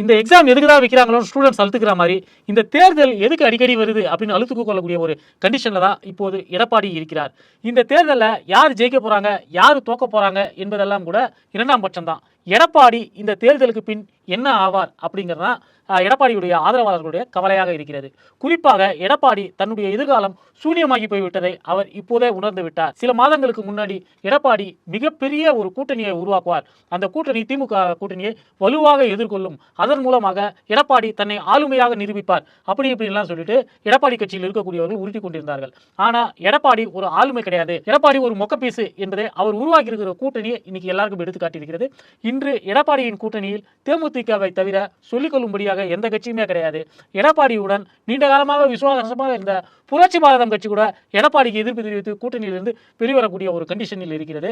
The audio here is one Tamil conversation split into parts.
இந்த எக்ஸாம் எதுக்கு தான் வைக்கிறாங்களோ ஸ்டூடெண்ட்ஸ் அழுத்துக்கிற மாதிரி இந்த தேர்தல் எதுக்கு அடிக்கடி வருது அப்படின்னு அழுத்துக்கு கொள்ளக்கூடிய ஒரு கண்டிஷனில் தான் இப்போது எடப்பாடி இருக்கிறார். இந்த தேர்தலில் யார் ஜெயிக்க போகிறாங்க யார் தோக்க போகிறாங்க என்பதெல்லாம் கூட இரண்டாம் பட்சம்தான். எடப்பாடி இந்த தேர்தலுக்கு பின் என்ன ஆவார் அப்படிங்கிறதா எடப்பாடியுடைய ஆதரவாளர்களுடைய கவலையாக இருக்கிறது. குறிப்பாக எடப்பாடி தன்னுடைய எதிர்காலம் சூன்யமாகி போய்விட்டதை அவர் இப்போதே உணர்ந்து விட்டார். சில மாதங்களுக்கு முன்னாடி எடப்பாடி மிகப்பெரிய ஒரு கூட்டணியை உருவாக்குவார். அந்த கூட்டணி திமுக கூட்டணியை வலுவாக எதிர்கொள்ளும். அதன் மூலமாக எடப்பாடி தன்னை ஆளுமையாக நிரூபிப்பார். அப்படி இப்படின்லாம் சொல்லிட்டு எடப்பாடி கட்சியில் இருக்கக்கூடியவர்கள் உறுதி கொண்டிருந்தார்கள். ஆனா எடப்பாடி ஒரு ஆளுமை கிடையாது. எடப்பாடி ஒரு மொக்கப்பீசு என்பதை அவர் உருவாக்கி இருக்கிற கூட்டணியை இன்னைக்கு எல்லாருக்கும் எடுத்து காட்டியிருக்கிறது. இன்று எடப்பாடியின் கூட்டணியில் தேமுதிகவை தவிர சொல்லிக்கொள்ளும்படியாக எந்த கட்சியுமே கிடையாது. எடப்பாடியுடன் நீண்ட காலமாக விசுவாசமாக இருந்த புரட்சி பாரதம் கட்சி கூட எடப்பாடிக்கு எதிர்ப்பு தெரிவித்து கூட்டணியிலிருந்து வெளிவரக்கூடிய ஒரு கண்டிஷனில் இருக்கிறது.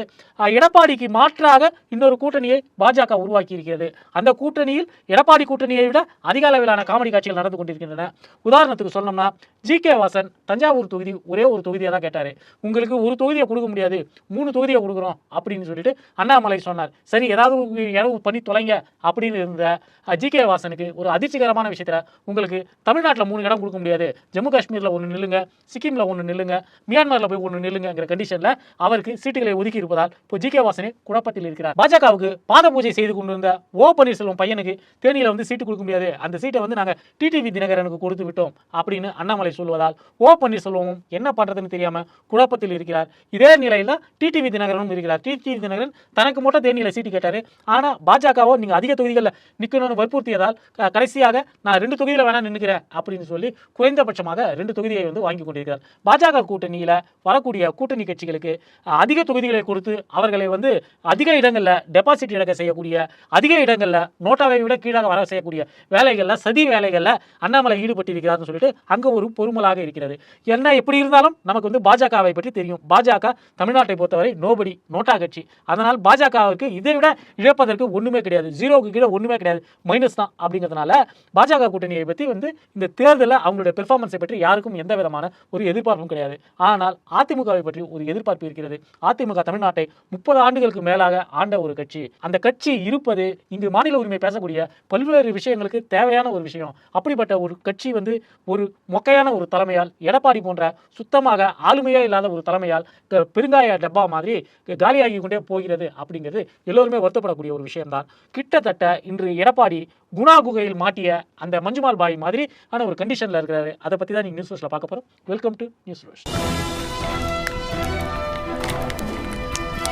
எடப்பாடிக்கு மாற்றாக இன்னொரு கூட்டணியை பாஜக உருவாக்கி இருக்கிறது அந்த கூட்டணியில் எடப்பாடி கூட்டணியை விட அதிக அளவிலான காமெடி காட்சிகள் நடந்து கொண்டிருக்கின்றன. உதாரணத்துக்கு சொன்னோம்னா ஜி. கே. வாசன் தஞ்சாவூர் தொகுதி ஒரே ஒரு தொகுதியை தான் கேட்டார். உங்களுக்கு ஒரு தொகுதியை கொடுக்க முடியாது மூணு தொகுதியை கொடுக்குறோம் அப்படின்னு சொல்லிட்டு அண்ணாமலை சொன்னார். சரி ஏதாவது இடம் பண்ணி தொலைங்க அப்படின்னு இருந்த ஜி கே வாசனுக்கு ஒரு அதிர்ச்சிகரமான விஷயத்தில் உங்களுக்கு தமிழ்நாட்டில் மூணு இடம் கொடுக்க முடியாது. ஜம்மு காஷ்மீரில் ஒன்று நில்லுங்க சிக்கிமில் ஒன்று நில்லுங்க மியான்மரில் போய் ஒன்று நில்லுங்கிற கண்டிஷனில் அவருக்கு சீட்டுகளை ஒதுக்கி இருப்பதால் இப்போ ஜி கே வாசனே குழப்பத்தில் இருக்கிறார். பாஜகவுக்கு பாத பூஜை செய்து கொண்டிருந்த ஓ பன்னீர்செல்வம் பையனுக்கு தேனியில் வந்து சீட்டு கொடுக்க முடியாது. அந்த சீட்டை வந்து நாங்கள் டிடிவி தினகரனுக்கு கொடுத்து விட்டோம் அப்படின்னு அண்ணாமலை சொல்வதால் ஓ பன்னீர்செல்வமும் என்ன பண்ணுறதுன்னு தெரியாமல் குழப்பத்தில் இருக்கிறார். இதே நிலையில் டிடிவி தினகரனும் இருக்கிறார். டிடிவி தினகரன் தனக்கு மட்டும் தேனியில் சீட்டு கேட்டார். ஆனால் பாஜகவோ நீங்கள் அதிக தொகுதிகளில் நிற்கணும்னு வற்புறுத்தியதால் கடைசியாக நான் ரெண்டு தொகுதியில் வேணா நின்றுக்கிறேன் அப்படின்னு சொல்லி குறைந்தபட்சமாக ரெண்டு தொகுதியை வந்து வாங்கி கொண்டிருக்கிறார். பாஜக கூட்டணியில் வரக்கூடிய கூட்டணி கட்சிகளுக்கு அதிக தொகுதிகளை கொடுத்து அவர்களை வந்து அதிக இடங்களில் டெபாசிட் இழக்க செய்யக்கூடிய அதிக இடங்களில் நோட்டாவை விட கீழாக வர செய்யக்கூடிய வேலைகளில் சதி வேலைகளில் அண்ணாமலை ஈடுபட்டிருக்கிறார்னு சொல்லிட்டு அங்கே ஒரு பொறுமலாக இருக்கிறது. என்ன எப்படி இருந்தாலும் நமக்கு வந்து பாஜகவை பற்றி தெரியும். பாஜக தமிழ்நாட்டை பொறுத்தவரை நோபடி நோட்டா கட்சி. அதனால் பாஜகவுக்கு இதை விட இழப்பதற்கு ஒன்றுமே கிடையாது. ஜீரோவுக்கு கீழே ஒன்றுமே ஒன்றுமே கிடையாது. மைனஸ் தான் அப்படிங்கிறதுனால பாஜக கூட்டணியை பற்றி வந்து இந்த தேர்தலில் அவங்களுடைய பெர்ஃபார்மன்ஸை பற்றி யாருக்கும் எந்த விதமான ஒரு எதிர்பார்ப்பும் கிடையாது. ஆனால் அதிமுகவை பற்றி ஒரு எதிர்பார்ப்பு இருக்கிறது. அதிமுக தமிழ்நாட்டை முப்பது ஆண்டுகளுக்கு மேலாக ஆண்ட ஒரு கட்சி. அந்த கட்சி இருப்பது இங்கு மாநில உரிமை பேசக்கூடிய பல்வேறு விஷயங்களுக்கு தேவையான ஒரு விஷயம். அப்படிப்பட்ட ஒரு கட்சி வந்து ஒரு மொக்கையான ஒரு தலைமையால் எடப்பாடி போன்ற சுத்தமாக ஆளுமையே இல்லாத ஒரு தலைமையால் பெருங்காய டப்பா மாதிரி காலியாகி கொண்டே போகிறது அப்படிங்கிறது எல்லோருமே வருத்தப்படக்கூடிய ஒரு விஷயம்தான். கிட்டத்தட்ட இந்த இன்று எடப்பாடி குணா குகையில் மாட்டிய அந்த மஞ்சுமால் பாய் மாதிரி ஆனால் ஒரு கண்டிஷனில் இருக்கிறாரு. அதை பற்றி தான் நீங்கள் நியூஸ் பார்க்க போகிறோம் வெல்கம் டு நியூஸ்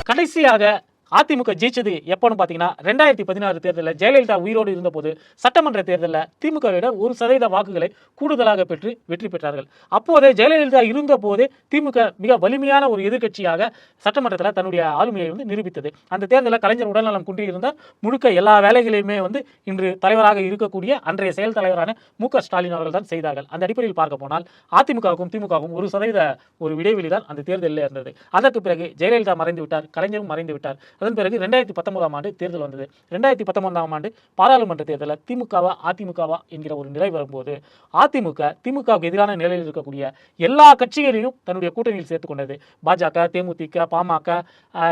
கடைசியாக அதிமுக ஜெயிச்சது எப்போன்னு பார்த்தீங்கன்னா ரெண்டாயிரத்தி பதினாறு தேர்தலில் ஜெயலலிதா உயிரோடு இருந்தபோது சட்டமன்ற தேர்தலில் திமுகவிட ஒரு சதவீத வாக்குகளை கூடுதலாக பெற்று வெற்றி பெற்றார்கள். அப்போதே ஜெயலலிதா இருந்த போதே திமுக மிக வலிமையான ஒரு எதிர்க்கட்சியாக சட்டமன்றத்தில் தன்னுடைய ஆளுமையை வந்து நிரூபித்தது. அந்த தேர்தலில் கலைஞர் உடல்நலம் குன்றியிருந்தால் முழுக்க எல்லா வேலைகளையுமே வந்து இன்று தலைவராக இருக்கக்கூடிய அன்றைய செயல் தலைவரான மு க ஸ்டாலின் அவர்கள் தான் செய்தார்கள். அந்த அடிப்படையில் பார்க்க போனால் அதிமுகவுக்கும் திமுகவுக்கும் ஒரு சதவீத ஒரு இடைவெளி தான் அந்த தேர்தலில் இருந்தது. அதற்கு பிறகு ஜெயலலிதா மறைந்து விட்டார் கலைஞரும் மறைந்து விட்டார் அதன் பிறகு ரெண்டாயிரத்தி பத்தொன்பதாம் ஆண்டு தேர்தல் வந்தது. ரெண்டாயிரத்தி பத்தொன்பதாம் ஆண்டு பாராளுமன்ற தேர்தலில் திமுகவா அதிமுகவா என்கிற ஒரு நிலை வரும்போது அதிமுக திமுகவுக்கு எதிரான நிலையில் இருக்கக்கூடிய எல்லா கட்சிகளையும் தன்னுடைய கூட்டணியில் சேர்த்து கொண்டது. பாஜக தேமுதிக பாமக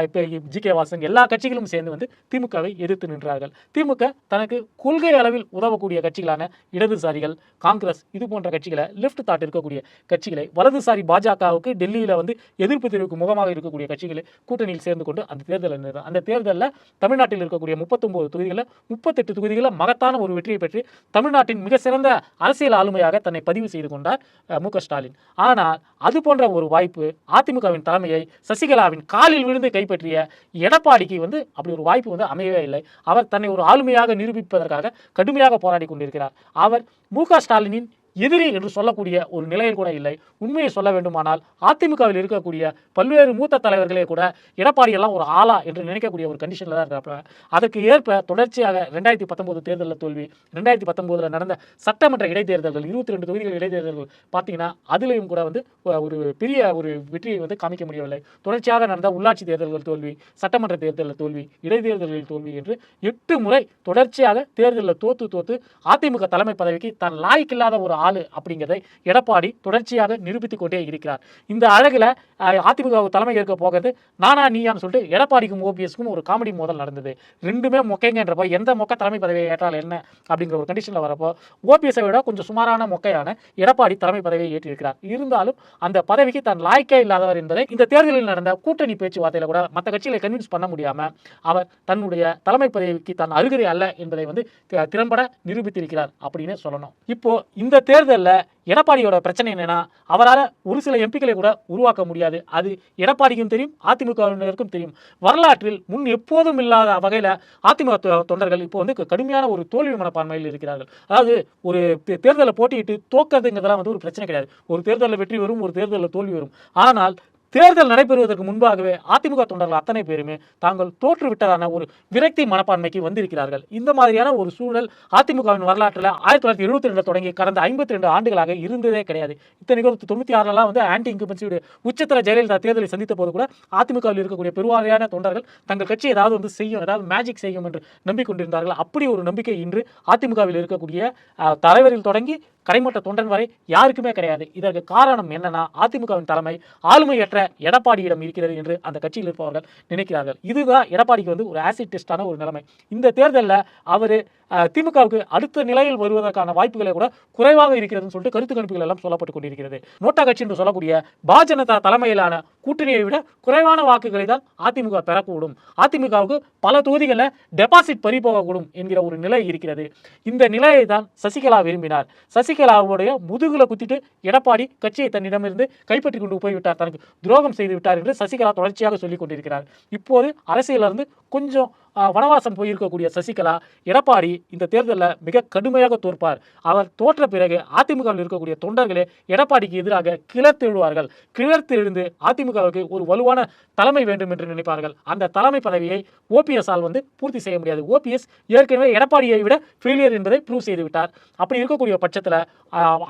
இப்போ ஜி கே வாசன் எல்லா கட்சிகளும் சேர்ந்து வந்து திமுகவை எதிர்த்து நின்றார்கள். திமுக தனக்கு கொள்கை அளவில் உதவக்கூடிய கட்சிகளான இடதுசாரிகள் காங்கிரஸ் இது போன்ற கட்சிகளை லெஃப்ட் தாட் இருக்கக்கூடிய கட்சிகளை வலதுசாரி பாஜகவுக்கு டெல்லியில் வந்து எதிர்ப்பு தெரிவிக்கும் முகமாக இருக்கக்கூடிய கட்சிகளை கூட்டணியில் சேர்ந்து கொண்டு அந்த தேர்தலில் நின்றார். அந்த தேர்தலில் தமிழ்நாட்டில் இருக்கக்கூடிய முப்பத்தொன்பது தொகுதிகளில் முப்பத்தெட்டு தொகுதிகளில் மகத்தான ஒரு வெற்றியை பெற்று தமிழ்நாட்டின் மிக சிறந்த அரசியல் ஆளுமையாக தன்னை பதிவு செய்து கொண்டார் மு ஸ்டாலின். ஆனால் அது போன்ற ஒரு வாய்ப்பு அதிமுகவின் தலைமையை சசிகலாவின் காலில் விழுந்து கைப்பற்றிய எடப்பாடிக்கு வந்து அப்படி ஒரு வாய்ப்பு வந்து அமையவே இல்லை. அவர் தன்னை ஒரு ஆளுமையாக நிரூபிப்பதற்காக கடுமையாக போராடி கொண்டிருக்கிறார். அவர் மு ஸ்டாலினின் எதிரி என்று சொல்லக்கூடிய ஒரு நிலையில் கூட இல்லை. உண்மையை சொல்ல வேண்டுமானால் அதிமுகவில் இருக்கக்கூடிய பல்வேறு மூத்த தலைவர்களே கூட எடப்பாடி எல்லாம் ஒரு ஆளா என்று நினைக்கக்கூடிய ஒரு கண்டிஷனில் தான் இருக்கிறப்ப அதற்கு ஏற்ப தொடர்ச்சியாக ரெண்டாயிரத்தி பத்தொன்பது தேர்தலில் தோல்வி ரெண்டாயிரத்தி பத்தொன்பதில் நடந்த சட்டமன்ற இடைத்தேர்தல்கள் இருபத்தி ரெண்டு தொகுதிகள் இடைத்தேர்தல்கள் பார்த்தீங்கன்னா அதுலேயும் கூட வந்து ஒரு பெரிய ஒரு வெற்றியை வந்து காமிக்க முடியவில்லை. தொடர்ச்சியாக நடந்த உள்ளாட்சி தேர்தல்கள் தோல்வி சட்டமன்ற தேர்தலில் தோல்வி இடைத்தேர்தல்களில் தோல்வி என்று எட்டு முறை தொடர்ச்சியாக தேர்தலில் தோத்து தோத்து அதிமுக தலைமை பதவிக்கு தான் லாய்க்கில்லாத ஒரு ஆளு அப்படிங்கிறதை எடப்பாடி தொடர்ச்சியாக நிரூபித்துக் கொண்டே இருக்கிறார். இந்த அழகில் அதிமுக தலைமை ஏற்க போகிறது நானா நீயான்னு சொல்லிட்டு எடப்பாடிக்கும் ஓபிஎஸ்க்கும் ஒரு காமெடி மோதல் நடந்தது. ரெண்டுமே மொக்கைங்கன்றப்போ எந்த மொக்க தலைமை பதவியை ஏற்றால் என்ன அப்படிங்கிற ஒரு கண்டிஷனில் வரப்போ ஓபிஎஸை விட கொஞ்சம் சுமாரான மொக்கையான எடப்பாடி தலைமை பதவியை ஏற்றிருக்கிறார். இருந்தாலும் அந்த பதவிக்கு தான் லாய்க்கே இல்லாதவர் என்பதை இந்த தேர்தலில் நடந்த கூட்டணி பேச்சுவார்த்தையில் கூட மற்ற கட்சிகளை கன்வின்ஸ் பண்ண முடியாமல் அவர் தன்னுடைய தலைமை பதவிக்கு தான் அருகதை அல்ல என்பதை வந்து திறம்பட நிரூபித்திருக்கிறார் அப்படின்னு சொல்லணும். இப்போ இந்த தேர்தலில் எடப்பாடியோட பிரச்சனை என்னென்னா அவரால் ஒரு சில எம்பிக்களை கூட உருவாக்க முடியாது. அது எடப்பாடிக்கும் தெரியும் அதிமுகவினருக்கும் தெரியும். வரலாற்றில் முன் எப்போதும் இல்லாத வகையில் அதிமுக தொண்டர்கள் இப்போ வந்து கடுமையான ஒரு தோல்வி மனப்பான்மையில் இருக்கிறார்கள். அதாவது ஒரு தேர்தலில் தேர்தலை போட்டியிட்டு தோக்கிறதுங்கிறதெல்லாம் வந்து ஒரு பிரச்சனை கிடையாது. ஒரு தேர்தலில் வெற்றி வரும் ஒரு தேர்தலில் தோல்வி வரும். ஆனால் தேர்தல் நடைபெறுவதற்கு முன்பாகவே அதிமுக தொண்டர்கள் அத்தனை பேருமே தாங்கள் தோற்றுவிட்டதான ஒரு விரக்தி மனப்பான்மைக்கு வந்திருக்கிறார்கள். இந்த மாதிரியான ஒரு சூழல் அதிமுகவின் வரலாற்றில் ஆயிரத்தி தொள்ளாயிரத்தி எழுபத்தி ரெண்டு தொடங்கி கடந்த ஐம்பத்தி ரெண்டு ஆண்டுகளாக இருந்ததே கிடையாது. இத்தனைக்கும் தொண்ணூற்றி ஆறுலாம் வந்து ஆன்டி இன்கம்பன்சியுடைய உச்சத்தில் ஜெயலலிதா தேர்தலை சந்தித்த போது கூட அதிமுகவில் இருக்கக்கூடிய பெருவாரியான தொண்டர்கள் தங்கள் கட்சி ஏதாவது வந்து செய்யும் ஏதாவது மேஜிக் செய்யும் என்று நம்பிக்கொண்டிருந்தார்கள். அப்படி ஒரு நம்பிக்கை இன்று அதிமுகவில் இருக்கக்கூடிய தலைவரில் தொடங்கி கடைமட்ட தொண்டன் வரை யாருக்குமே கிடையாது. இதற்கு காரணம் என்னன்னா அதிமுகவின் தலைமை ஆளுமையற்ற எடப்பாடியிடம் இருக்கிறது என்று அந்த கட்சியில் இருப்பவர்கள் நினைக்கிறார்கள். இதுதான் எடப்பாடிக்கு வந்து ஒரு ஆசிட் டெஸ்டான ஒரு நிலைமை. இந்த தேர்தலில் அவர் திமுகவுக்கு அடுத்த நிலையில் வருவதற்கான வாய்ப்புகளை கூட குறைவாக இருக்கிறதுன்னு சொல்லிட்டு கருத்து கணிப்புகள் எல்லாம் சொல்லப்பட்டு கொண்டிருக்கிறது. நோட்டா கட்சி என்று சொல்லக்கூடிய பாஜனதா தலைமையிலான கூட்டணியை விட குறைவான வாக்குகளை தான் அதிமுக பெறக்கூடும். அதிமுகவுக்கு பல தொகுதிகளில் டெபாசிட் பறி போகக்கூடும் என்கிற ஒரு நிலை இருக்கிறது. இந்த நிலையை தான் சசிகலா விரும்பினார். சசிகலாவுடைய முதுகுல குத்திட்டு எடப்பாடி கட்சியை தன்னிடமிருந்து கைப்பற்றி கொண்டு போய்விட்டார் தனக்கு. துரோ துரோகம் செய்து விட்டார் என்று சசிகலா தொடர்ச்சியாக சொல்லிக் கொண்டிருக்கிறார் இப்போது அரசியலிருந்து கொஞ்சம் வனவாசம் போயிருக்கக்கூடிய சசிகலா எடப்பாடி இந்த தேர்தலில் மிக கடுமையாக தோற்பார். அவர் தோற்ற பிறகு அதிமுகவில் இருக்கக்கூடிய தொண்டர்களே எடப்பாடிக்கு எதிராக கிளர்த்தெழுவார்கள் கிளர்த்து எழுந்து அதிமுகவுக்கு ஒரு வலுவான தலைமை வேண்டும் என்று நினைப்பார்கள். அந்த தலைமை பதவியை ஓபிஎஸ் ஆல் வந்து பூர்த்தி செய்ய முடியாது. ஓபிஎஸ் ஏற்கனவே எடப்பாடியை விட ஃபெயிலியர் என்பதை ப்ரூவ் செய்துவிட்டார் அப்படி இருக்கக்கூடிய பட்சத்தில்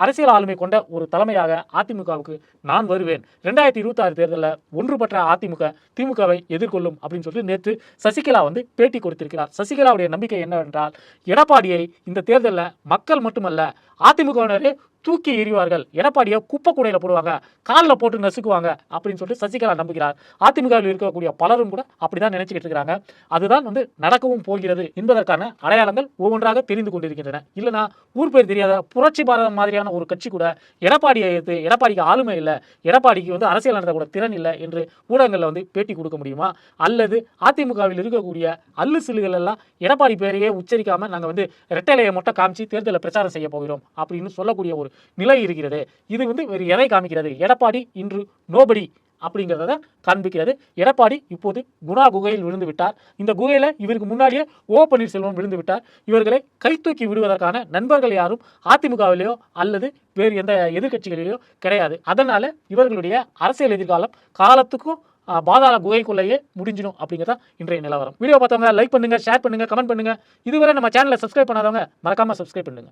அரசியல் ஆளுமை கொண்ட ஒரு தலைமையாக அதிமுகவுக்கு நான் வருவேன். ரெண்டாயிரத்தி இருபத்தாறு தேர்தலில் ஒன்றுபட்ட அதிமுக திமுகவை எதிர்கொள்ளும் அப்படின்னு சொல்லிட்டு நேற்று சசிகலா வந்து பேட்டி கொடுத்திருக்கிறார். சசிகலாவுடைய நம்பிக்கை என்னவென்றால் எடப்பாடியை இந்த தேர்தலில் மக்கள் மட்டுமல்ல அதிமுகவினரே தூக்கி எறிவார்கள். எடப்பாடியை குப்பை கூடையில் போடுவாங்க. காலில் போட்டு நசுக்குவாங்க. அப்படின்னு சொல்லிட்டு சசிகலா நம்புகிறார். அதிமுகவில் இருக்கக்கூடிய பலரும் கூட அப்படிதான் நினைச்சுக்கிட்டு இருக்கிறாங்க அதுதான் வந்து நடக்கவும் போகிறது என்பதற்கான அடையாளங்கள் ஒவ்வொன்றாக தெரிந்து கொண்டிருக்கின்றன. இல்லைனா ஊர் பேர் தெரியாத புரட்சி பாரதம் மாதிரியான ஒரு கட்சி கூட எடப்பாடியை எதிர்த்து எடப்பாடிக்கு ஆளுமை இல்லை எடப்பாடிக்கு வந்து அரசியல் நடத்த கூட திறன் இல்லை என்று ஊடகங்களில் வந்து பேட்டி கொடுக்க முடியுமா? அல்லது அதிமுகவில் இருக்கக்கூடிய அல்லு சில்லுகள் எல்லாம் எடப்பாடி பேரையே உச்சரிக்காமல் நாங்கள் வந்து ரெட்டைலையை மட்டும் காமிச்சு தேர்தலில் பிரச்சாரம் செய்ய போகிறோம் அப்படின்னு சொல்லக்கூடிய ஒரு நிலை இருக்கிறது இது வந்து வேறு எதை காமிக்கிறது? எடப்பாடி இன்று நோபடி அப்படிங்கிறத காண்பிக்கிறது. எடப்பாடி இப்போது குணா குகையில் விழுந்து விட்டார். இந்த குகையில் இவருக்கு முன்னாடியே ஓ பன்னீர்செல்வம் விழுந்து விட்டார். இவர்களை கைத்தூக்கி விடுவதற்கான நண்பர்கள் யாரும் அதிமுகவிலேயோ அல்லது வேறு எந்த எதிர்கட்சிகளிலேயோ கிடையாது. அதனால இவர்களுடைய அரசியல் எதிர்காலம் காலத்துக்கும் பாதாள குகைக்குள்ளேயே முடிஞ்சிடும் அப்படிங்கிறதா இன்றைய நிலவரம். வீடியோ பார்த்தவங்க லைக் பண்ணுங்க ஷேர் பண்ணுங்க கமெண்ட் பண்ணுங்க. இதுவரை நம்ம சேனலை சப்ஸ்கிரைப் பண்ணாதவங்க மறக்காம சப்ஸ்கிரைப் பண்ணுங்க.